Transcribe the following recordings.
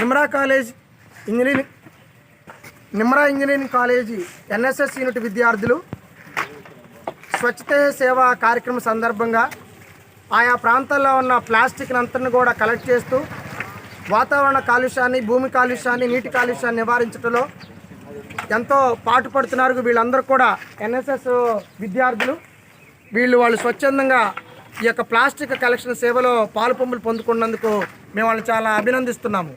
Nimra college engineering Nimra engineering college NSS unit విద్యార్థులు స్వచ్ఛత సేవ కార్యక్రమం సందర్భంగా ఆయా ప్రాంతాల్లో ఉన్న ప్లాస్టిక్ అంతని కూడా కలెక్ట్ చేస్తూ వాతావరణ కాలుష్యాన్ని భూమి కాలుష్యాన్ని నీటి కాలుష్యాన్ని నివారించడంలో ఎంతో పాటుపడుతున్నారు వీళ్ళందరూ కూడా ఎన్ఎస్ఎస్ విద్యార్థులు. వీళ్ళు వాళ్ళు స్వచ్ఛందంగా ఈ యొక్క ప్లాస్టిక్ కలెక్షన్ సేవలో పాలు పొందుకున్నందుకు మేము వాళ్ళని చాలా అభినందిస్తున్నాము.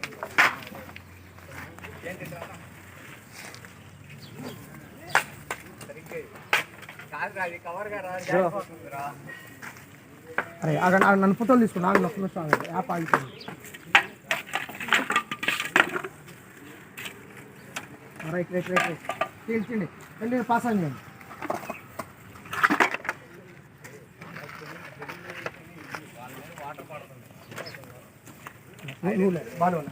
అరే ఆగ నన్ను ఫోటోలు తీసుకున్నా ఒక్క నిమిషం. యాప్ ఆగిపోయింది. రైట్ రైట్ రైట్ రైట్ చేయండి చేయండి వెళ్ళి పాస్ అయ్యండి నువ్వు లేదు బాగా ఉందా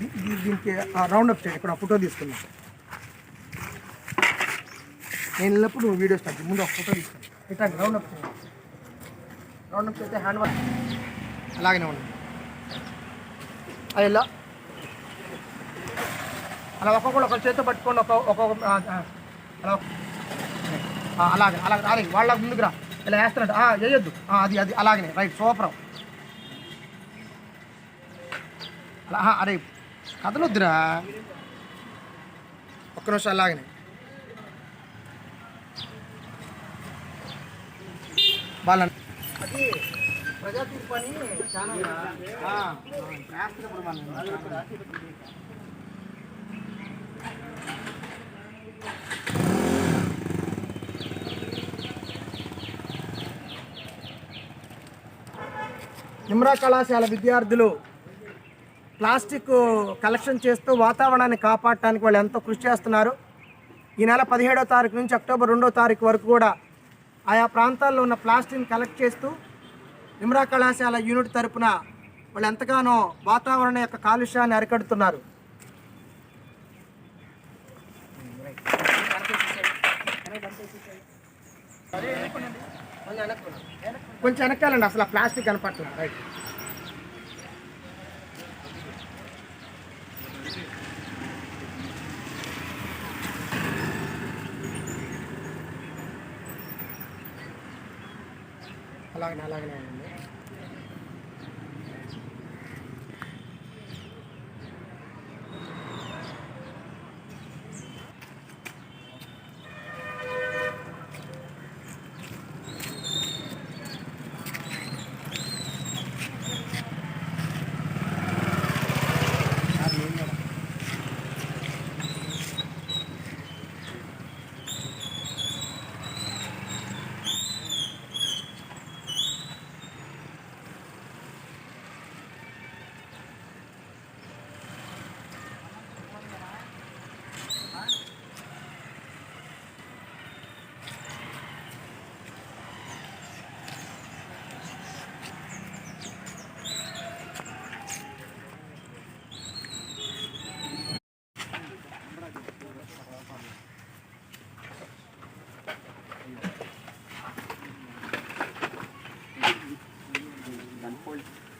దీనికి రౌండ్ అప్ చేయండి ఇక్కడ ఫోటో తీసుకుందాం నేను వెళ్ళినప్పుడు నువ్వు వీడియో స్టార్ట్ ముందు ఒక ఫోటో తీసుకోండి ఇట్లా రౌండ్ అప్ చేయండి రౌండ్ అప్ చేస్తే హ్యాండ్ వర్క్ అలాగనే ఉండండి అది ఇలా అలా ఒక్కొక్కరు ఒక చేతితో పట్టుకోండి. ఒక ఒక్కొక్క అలా అలాగే అలాగే అలాగే వాళ్ళ ముందుకు రా. ఇలా వేస్తున్నట్టు. చేయొద్దు. వేయొద్దు అది అది అలాగనే. Right super. అలా అరే అరే కదలొద్దురా. ఒక్క నిమిషం అలాగనే. వాళ్ళ అది పని చాలా మనం నిమ్రా కళాశాల విద్యార్థులు ప్లాస్టిక్ కలెక్షన్ చేస్తూ వాతావరణాన్ని కాపాడటానికి వాళ్ళు ఎంతో కృషి చేస్తున్నారు. ఈ నెల పదిహేడో తారీఖు నుంచి అక్టోబర్ రెండో తారీఖు వరకు కూడా ఆయా ప్రాంతాల్లో ఉన్న ప్లాస్టిక్ని కలెక్ట్ చేస్తూ నిమ్రా కళాశాల యూనిట్ తరపున వాళ్ళు ఎంతగానో వాతావరణ యొక్క కాలుష్యాన్ని అరికడుతున్నారు. కొంచెం వెనకాలండి అసలు ఆ ప్లాస్టిక్ కనపట్ల రైట్. అలాగనే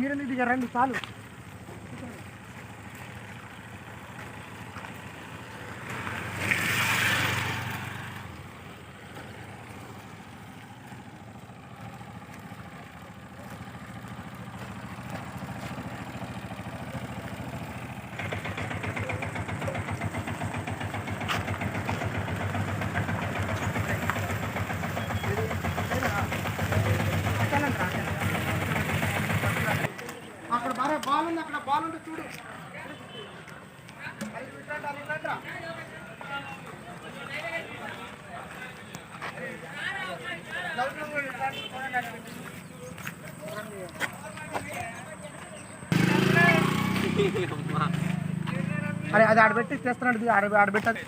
మీరు ఇది రండి చాలు. అక్కడ బాగా బాల్ ఉంది అక్కడ బాల్ ఉంది చూడు. అరే అది ఆడబెట్టి తెస్తున్నాడు ఆడ ఆడబెట్టది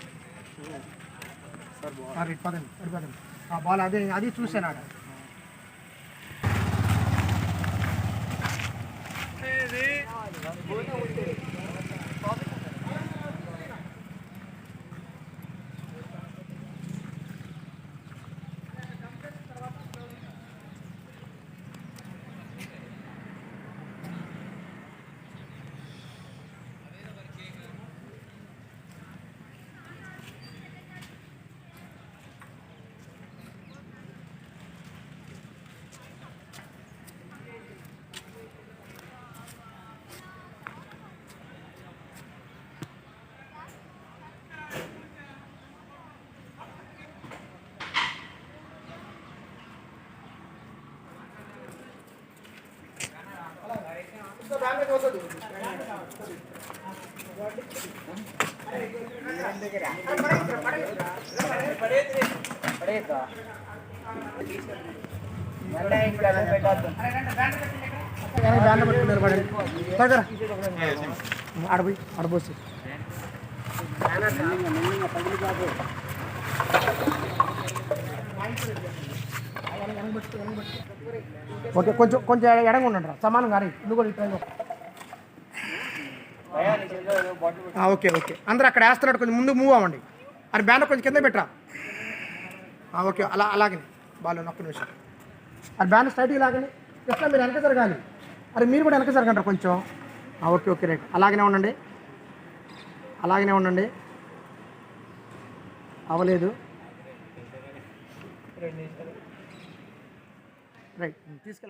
ఆ బాల్ అదే అది చూసాను ఆడ. బ్యాన్ పట్టుకున్నారు పడండి దగ్గర ఆడపోయి ఆడపోసి ఓకే కొంచెం కొంచెం ఎడంగా ఉండండి రా. సమానం కానీ నువ్వు కూడా ఇటు ఓకే ఓకే. అందరు అక్కడ వేస్తున్నాడు కొంచెం ముందు మూవ్ అవ్వండి. అది బ్యానర్ కొంచెం కింద పెట్టరా? ఓకే అలా అలాగే బాగా ఒక్క నిమిషం. అది బ్యానర్ స్ట్రైట్గా లాగండి. ఎట్లా మీరు వెనక జరగాలి. అరే మీరు కూడా వెనక జరగండి కొంచెం. Okay okay right. అలాగనే ఉండండి. అలాగనే ఉండండి. అవ్వలేదు. రైట్ తీసుకెళ్ళ